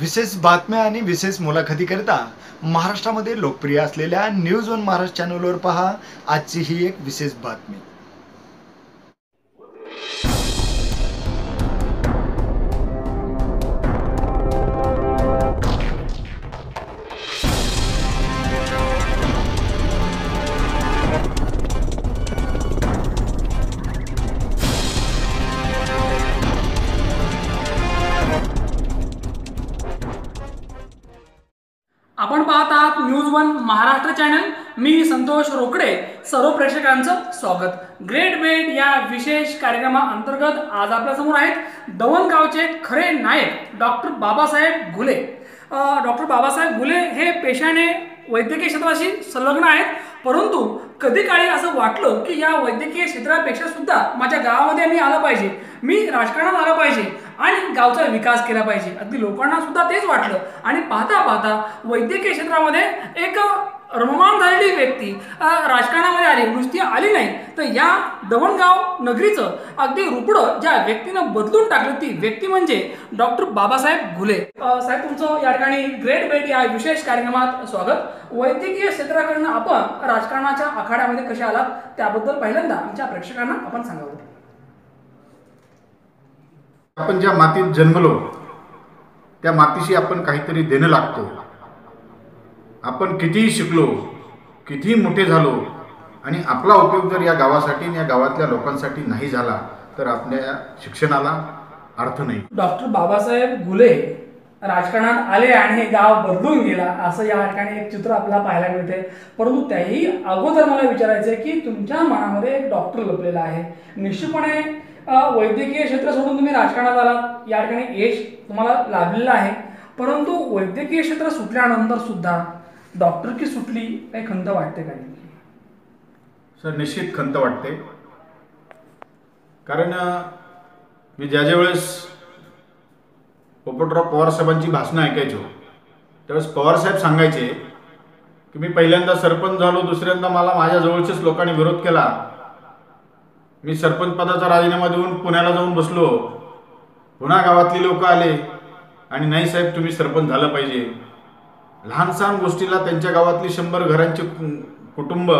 विशेष बातम्या आणि विशेष मुलाखतीकरिता महाराष्ट्रामध्ये लोकप्रिय असलेल्या न्यूज वन महाराष्ट्र चॅनलवर पहा. आजची ही एक विशेष बातमी. संतोष रोकडे सर्व प्रेक्षकांचं स्वागत. ग्रेट बेट या विशेष कार्यक्रमाअंतर्गत आज आपल्यासमोर आहेत दवण गावचे खरे नायक डॉक्टर बाबासाहेब घुले. डॉक्टर बाबासाहेब घुले हे पेशाने वैद्यकीय क्षेत्राशी संलग्न आहेत परंतु कधी काळी असं वाटलं की या वैद्यकीय क्षेत्रापेक्षा सुद्धा माझ्या गावामध्ये मी आलं पाहिजे मी राजकारणात आलं पाहिजे आणि गावचा विकास केला पाहिजे. अगदी लोकांना सुद्धा तेच वाटलं. आणि पाहता पाहता वैद्यकीय क्षेत्रामध्ये एक रममान झालेली व्यक्ती राजकारणामध्ये आली नुसती आली नाही. तर या दवणगाव नगरीचं अगदी रुपडं ज्या व्यक्तीनं बदलून टाकलं ती व्यक्ती म्हणजे डॉक्टर बाबासाहेब घुले. साहेब तुमचं या ठिकाणी ग्रेट बेट या विशेष कार्यक्रमात स्वागत. वैद्यकीय क्षेत्राकडनं आपण राजकारणाच्या आखाड्यामध्ये कसे आलात त्याबद्दल पहिल्यांदा आमच्या प्रेक्षकांना आपण सांगावं. आपण ज्या मातीत जन्मलो त्या मातीशी आपण काहीतरी देणं लागतो. आपण कितीही शिकलो कितीही मोठे झालो आणि आपला उपयोग जर या गावासाठी आणि या गावातल्या लोकांसाठी नाही झाला तर आपल्या शिक्षणाला अर्थ नाही. डॉक्टर बाबासाहेब घुले राजकारणात आले आणि हे गाव बदलून गेला असं या ठिकाणी एक चित्र आपल्याला पाहायला मिळते परंतु त्याही अगोदर मला विचारायचं आहे की तुमच्या मनामध्ये एक डॉक्टर लपलेला आहे. निश्चितपणे वैद्यकीय क्षेत्र सोडून तुम्ही राजकारणात आलात. या ठिकाणी यश तुम्हाला लाभलेलं आहे. परंतु वैद्यकीय क्षेत्र सुटल्यानंतर सुद्धा डॉक्टर की सुटली काही खंत वाटते का सर निश्चित खंत वाटते. कारण मी ज्या ज्या वेळेस पोपटराव पवारसाहेबांची भाषणं ऐकायचो त्यावेळेस पवारसाहेब सांगायचे की मी पहिल्यांदा सरपंच झालो दुसऱ्यांदा मला माझ्या जवळच्याच लोकांनी विरोध केला. मी सरपंच पदाचा राजीनामा देऊन पुण्याला जाऊन बसलो. पुन्हा गावातली लोक आले आणि नाही साहेब तुम्ही सरपंच झालं पाहिजे. लहान सहान गोष्टीला त्यांच्या गावातली शंभर घरांचे कु- कुटुंब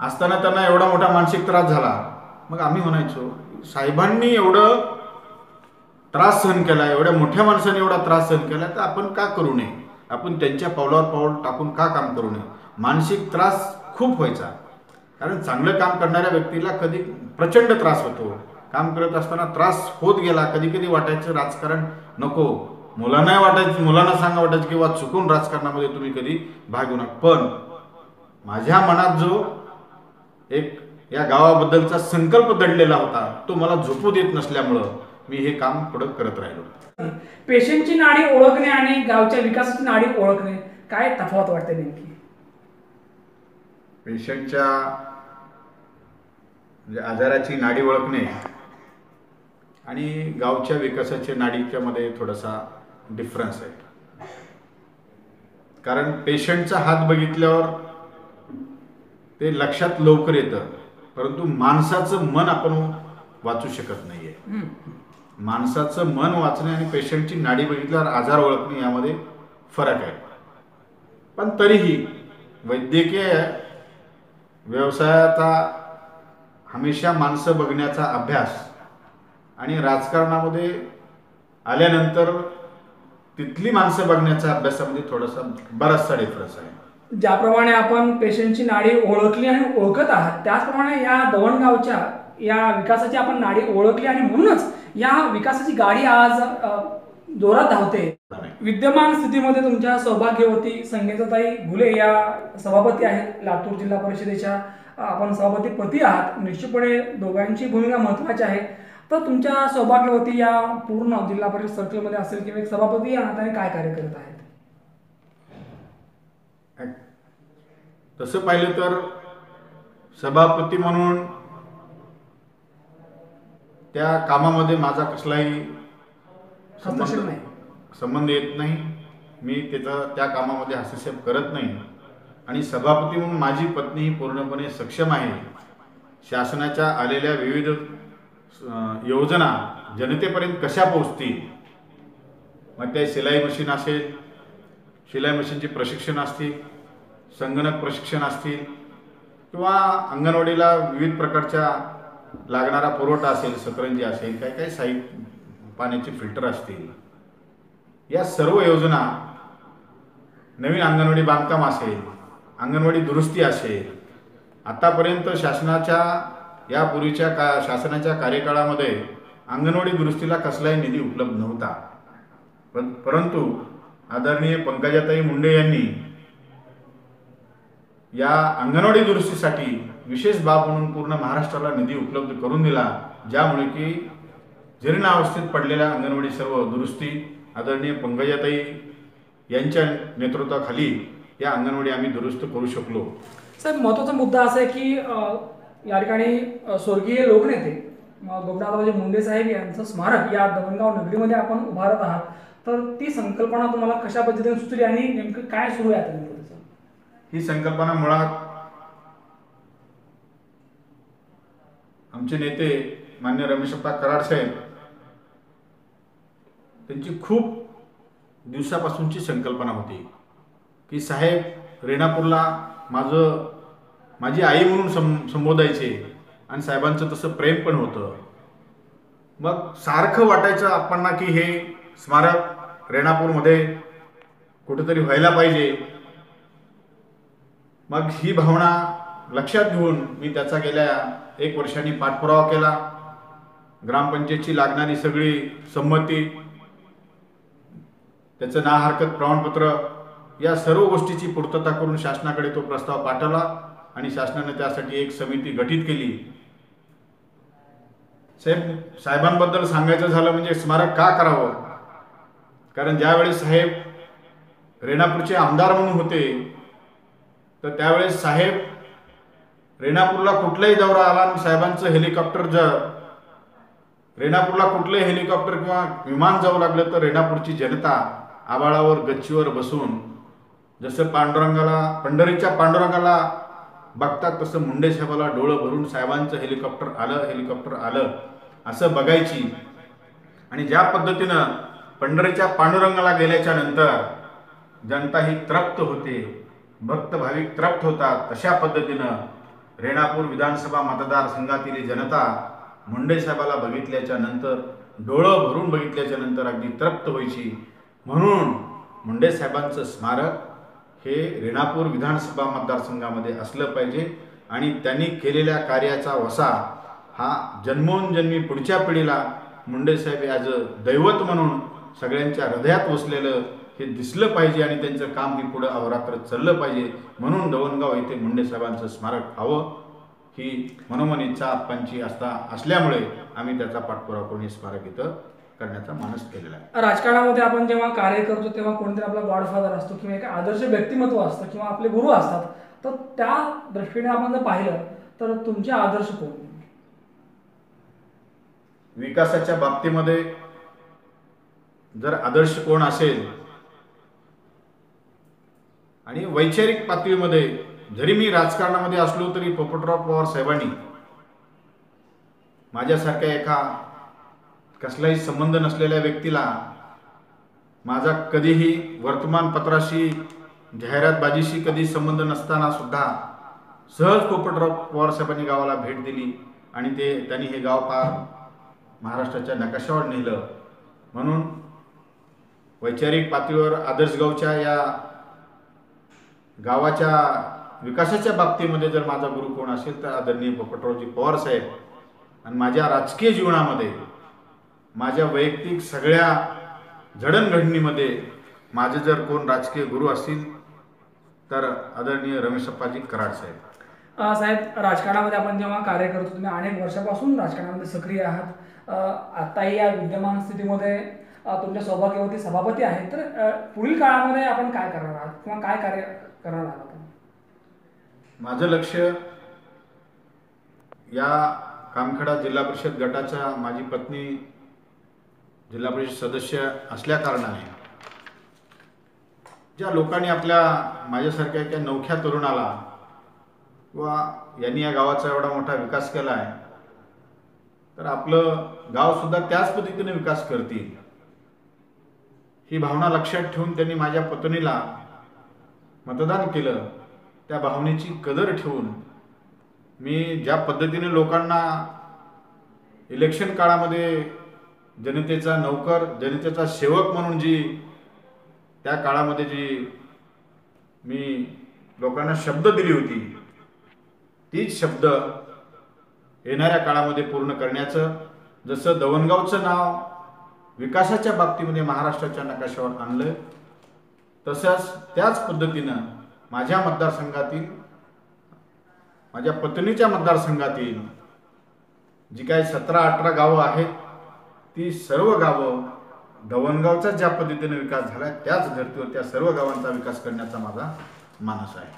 असताना त्यांना एवढा मोठा मानसिक त्रास झाला. मग आम्ही म्हणायचो साहेबांनी एवढं त्रास सहन केला एवढ्या मोठ्या माणसाने एवढा त्रास सहन केला तर आपण का करू नये? आपण त्यांच्या पावलावर पाऊल टाकून का काम करू नये? मानसिक त्रास खूप व्हायचा. कारण चांगलं काम करणाऱ्या व्यक्तीला कधी प्रचंड त्रास होतो. काम करत असताना त्रास होत गेला कधी कधी वाटायचं राजकारण नको. मुलांनाही वाटायचं मुलांना सांगा वाटायचं किंवा चुकून राजकारणामध्ये तुम्ही कधी भाग घेऊ नका. पण माझ्या मनात जो एक या गावाबद्दलचा संकल्प दडलेला होता तो मला झोपू देत नसल्यामुळं मी हे काम पुढं करत राहिलो. पेशंटची नाडी ओळखणे आणि गावच्या विकासाची नाडी ओळखणे काय तफावत वाटते नेमकी? पेशंटच्या म्हणजे आजाराची नाडी ओळखणे आणि गावच्या विकासाच्या नाडीच्या मध्ये थोडासा डिफरन्स आहे. कारण पेशंटचा हात बघितल्यावर ते लक्षात लवकर येतं. परंतु माणसाचं मन आपण वाचू शकत नाही आहे माणसाचं मन वाचणे आणि पेशंटची नाडी बघितल्यावर आजार ओळखणे यामध्ये फरक आहे. पण तरीही वैद्यकीय व्यवसायाचा हमेशा माणसं बघण्याचा अभ्यास आणि राजकारणामध्ये आल्यानंतर तिथली माणसं बघण्याच्या अभ्यासामध्ये थोडासा बराचसा डिफरन्स आहे. ज्याप्रमाणे आपण पेशंटची नाडी ओळखली आणि ओळखत आहात त्याचप्रमाणे या दवणगावच्या या विकासाची आपण नाडी ओळखली आणि म्हणूनच या विकासाची गाडी आज जोरात धावते. विद्यमान स्थितीमध्ये तुमच्या सौभाग्यवती संगीताताई घुले या सभापती आहेत. लातूर जिल्हा परिषदेच्या आपण सभापती पती आहात. निश्चितपणे दोघांची भूमिका महत्वाची आहे. तर तुमच्या सौभाग्यवती या पूर्ण जिल्हा परिषद सर्कलमध्ये असेल किंवा एक सभापती या नात्याने काय कार्य करत आहेत? तसं पाहिलं तर सभापती म्हणून त्या कामामध्ये माझा कसलाही संबंध येत नाही. मी त्याचा त्या कामामध्ये हस्तक्षेप करत नाही. आणि सभापती म्हणून माझी पत्नी ही पूर्णपणे सक्षम आहे. शासनाच्या आलेल्या विविध योजना जनतेपर्यंत कशा पोहोचतील? मग ते शिलाई मशीन असेल शिलाई मशीनचे प्रशिक्षण असतील संगणक प्रशिक्षण असतील किंवा अंगणवाडीला विविध प्रकारच्या लागणारा पुरवठा असेल सतरंजी असेल काही काही साहित्य पाण्याचे फिल्टर असतील. या सर्व योजना नवीन अंगणवाडी बांधकाम असेल अंगणवाडी दुरुस्ती असेल आतापर्यंत शासनाच्या यापूर्वीच्या का शासनाच्या कार्यकाळामध्ये अंगणवाडी दुरुस्तीला कसलाही निधी उपलब्ध नव्हता. पण परंतु आदरणीय पंकजाताई मुंडे यांनी या अंगणवाडी दुरुस्तीसाठी विशेष बाब म्हणून पूर्ण महाराष्ट्राला निधी उपलब्ध करून दिला ज्यामुळे की जीर्णावस्थेत पडलेल्या अंगणवाडी सर्व दुरुस्ती आदरणीय पंकजाताई यांच्या नेतृत्वाखाली या अंगणवाडी आम्ही दुरुस्त करू शकलो. साहेब महत्त्वाचा मुद्दा असा आहे की या ठिकाणी स्वर्गीय लोकनेते अ, गोपनाथरावजी मुंडे साहेब यांचं स्मारक या दमणगाव नगरीमध्ये आपण उभारत आहात तर ती संकल्पना तुम्हाला कशा पद्धतीने सुचली आणि नेमकं काय सुरू आहे आता त्याचं? ही संकल्पना मुळात आमचे नेते मान्य रमेशप्पा कराड साहेब त्यांची खूप दिवसापासूनची संकल्पना होती की साहेब रेणापूरला माझं माझी आई म्हणून सं संबोधायचे. आणि साहेबांचं तसं प्रेम पण होतं. मग सारखं वाटायचं आपणना की हे स्मारक रेणापूरमध्ये कुठेतरी व्हायला पाहिजे. मग ही भावना लक्षात घेऊन मी त्याचा गेल्या एक वर्षांनी पाठपुरावा केला. ग्रामपंचायतची लागणारी सगळी संमती त्याचं ना हरकत प्रमाणपत्र या सर्व गोष्टीची पूर्तता करून शासनाकडे तो प्रस्ताव पाठवला. आणि शासनाने त्यासाठी एक समिती गठीत केली. साहेब साहेबांबद्दल सांगायचं झालं म्हणजे स्मारक का करावं? कारण ज्यावेळेस साहेब रेणापूरचे आमदार म्हणून होते तर त्यावेळेस साहेब रेणापूरला कुठलाही दौरा आला आणि साहेबांचं हेलिकॉप्टर जर रेणापूरला कुठलंही हेलिकॉप्टर किंवा विमान जाऊ लागलं तर रेणापूरची जनता आबाळावर गच्चीवर बसून जसं पांडुरंगाला पंढरीच्या पांडुरंगाला बघतात तसं मुंडे साहेबाला डोळं भरून साहेबांचं हेलिकॉप्टर आलं हेलिकॉप्टर आलं असं बघायची. आणि ज्या पद्धतीनं पंढरीच्या पांडुरंगाला गेल्याच्यानंतर जनता ही त्रप्त होते भक्त भाविक त्रप्त होतात तशा पद्धतीनं रेणापूर विधानसभा मतदारसंघातील जनता मुंडे साहेबाला बघितल्याच्या नंतर डोळं भरून बघितल्याच्या नंतर अगदी त्रप्त व्हायची. म्हणून मुंडे साहेबांचं स्मारक हे रेणापूर विधानसभा मतदारसंघामध्ये असलं पाहिजे आणि त्यांनी केलेल्या कार्याचा वसा हा जन्मोनजन्मी पुढच्या पिढीला मुंडेसाहेब ॲज अ दैवत म्हणून सगळ्यांच्या हृदयात वसलेलं हे दिसलं पाहिजे आणि त्यांचं काम ही पुढं अवरात्र चाललं पाहिजे म्हणून दवणगाव येथे मुंडेसाहेबांचं स्मारक हवं ही मनोमन इच्छा आप्पांची असता असल्यामुळे आम्ही त्याचा पाठपुरावा करून हे स्मारक इथं करण्याचा मानस केलेला आहे. राजकारणामध्ये आपण जेव्हा कार्य करतो तेव्हा कोणतरी आपला गॉडफादर असतो किंवा एक आदर्श व्यक्तिमत्व असतं किंवा आपले गुरु असतात तर त्या दृष्टीने आपण जर पाहिलं तर तुमचे आदर्श कोण? विकासाच्या बाबतीमध्ये जर आदर्श कोण असेल आणि वैचारिक पातळीमध्ये जरी मी राजकारणामध्ये असलो तरी पोपटराव पवार साहेबांनी माझ्यासारख्या एका कसलाही संबंध नसलेल्या व्यक्तीला माझा कधीही वर्तमानपत्राशी जाहिरातबाजीशी कधी संबंध नसताना सुद्धा सहज पोपटराव पवार साहेबांनी गावाला भेट दिली आणि ते त्यांनी हे गाव पार महाराष्ट्राच्या नकाशावर नेलं. म्हणून वैचारिक पातळीवर आदर्शगावच्या या गावाच्या विकासाच्या बाबतीमध्ये जर माझा गुरु कोण असेल तर आदरणीय पोपटरावजी पवार साहेब आणि माझ्या राजकीय जीवनामध्ये माझ्या वैयक्तिक सगळ्या जडणघडणीमध्ये माझे जर कोण राजकीय गुरु असतील तर आदरणीय रमेशप्पाजी कराड साहेब. साहेब राजकारणामध्ये आपण जेव्हा कार्य करतो तुम्ही अनेक वर्षापासून राजकारणामध्ये सक्रिय आहात. आताही या विद्यमान स्थितीमध्ये तुमच्या सौभाग्यवती सभापती आहेत. तर पुढील काळामध्ये आपण काय करणार आहात? किंवा काय कार्य करणार आहात आपण? माझं लक्ष या कामखेडा जिल्हा परिषद गटाच्या माझी पत्नी जिल्हा परिषद सदस्य असल्या कारणाने. ज्या लोकांनी आपल्या माझ्यासारख्या एका नवख्या तरुणाला किंवा यांनी या गावाचा एवढा मोठा विकास केला आहे तर आपलं गाव सुद्धा त्याच पद्धतीने विकास करतील. ही भावना लक्षात ठेवून त्यांनी माझ्या पत्नीला मतदान केलं. त्या भावनेची कदर ठेवून मी ज्या पद्धतीने लोकांना इलेक्शन काळामध्ये जनतेचा नौकर जनतेचा सेवक म्हणून जी त्या काळामध्ये जी मी लोकांना शब्द दिली होती तीच शब्द येणाऱ्या काळामध्ये पूर्ण करण्याचं जसं दवणगावचं नाव विकासाच्या बाबतीमध्ये महाराष्ट्राच्या नकाशावर आणलं तसंच त्याच पद्धतीनं माझ्या मतदारसंघातील माझ्या पत्नीच्या मतदारसंघातील जी काही सतरा अठरा गावं आहेत ती सर्व गावं दवणगावचा ज्या पद्धतीने विकास झाला त्याच धर्तीवर त्या सर्व गावांचा विकास करण्याचा माझा मानस आहे.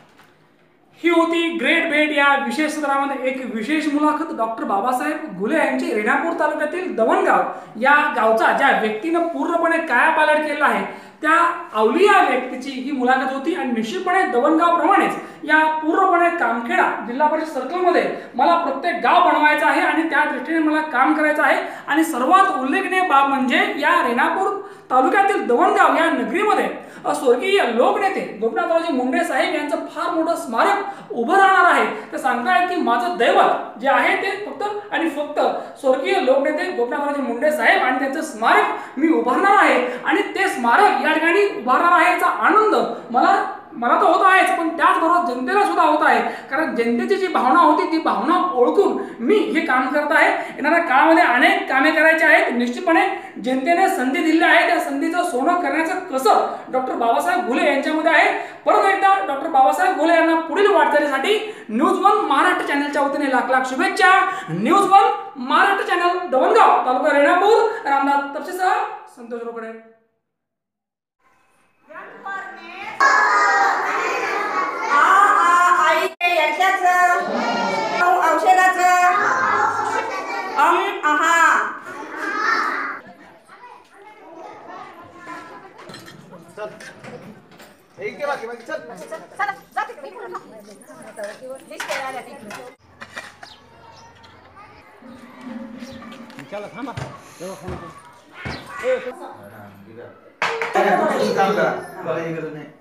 ही होती ग्रेट भेट. या विशेष सत्रामध्ये एक विशेष मुलाखत डॉक्टर बाबासाहेब घुले यांची रेणापूर तालुक्यातील दवणगाव या गावचा ज्या व्यक्तीनं पूर्णपणे कायापालट केला आहे त्या अवलिया व्यक्तीची ही मुलाखत होती आणि निश्चितपणे दवनगावप्रमाणेच या पूर्णपणे कामखेडा जिल्हा परिषद सर्कलमध्ये मला प्रत्येक गाव बनवायचं आहे आणि त्या दृष्टीने मला काम करायचं आहे. आणि सर्वात उल्लेखनीय बाब म्हणजे या रेणापूर तालुक्यातील दवणगाव या नगरीमध्ये स्वर्गीय लोकनेते गोपीनाथरावजी मुंडे साहेब यांचं फार मोठं स्मारक उभं राहणार आहे. ते सांगतायत की माझं दैवत जे आहे ते फक्त आणि फक्त स्वर्गीय लोकनेते गोपीनाथरावजी मुंडे साहेब आणि त्यांचं स्मारक मी उभारणार आहे. आणि ते स्मारक या ठिकाणी उभारणार आहे याचा आनंद मला मला तर होत आहेच पण त्याचबरोबर जनतेला सुद्धा होत आहे. कारण जनतेची जी भावना होती ती भावना ओळखून मी हे काम करत आहे. येणाऱ्या काळामध्ये अनेक कामे करायची आहेत. निश्चितपणे जनतेने संधी दिली आहे. त्या संधीचं सोनं करण्याचं कसं डॉक्टर बाबासाहेब घुले यांच्यामध्ये आहे. परत एकदा डॉक्टर बाबासाहेब घुले यांना पुढील वाटचालीसाठी न्यूज वन महाराष्ट्र चॅनलच्या वतीने लाख लाख शुभेच्छा. News one Maharashtra channel Davangaon taluka Renapur. Ramnath तपशीसह Santosh Rokade. याच्याच औषधाचं. अम आहा. काम करा. बघायची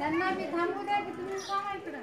त्यांना मी थांबू द्या की तुम्ही थांबा इकडे.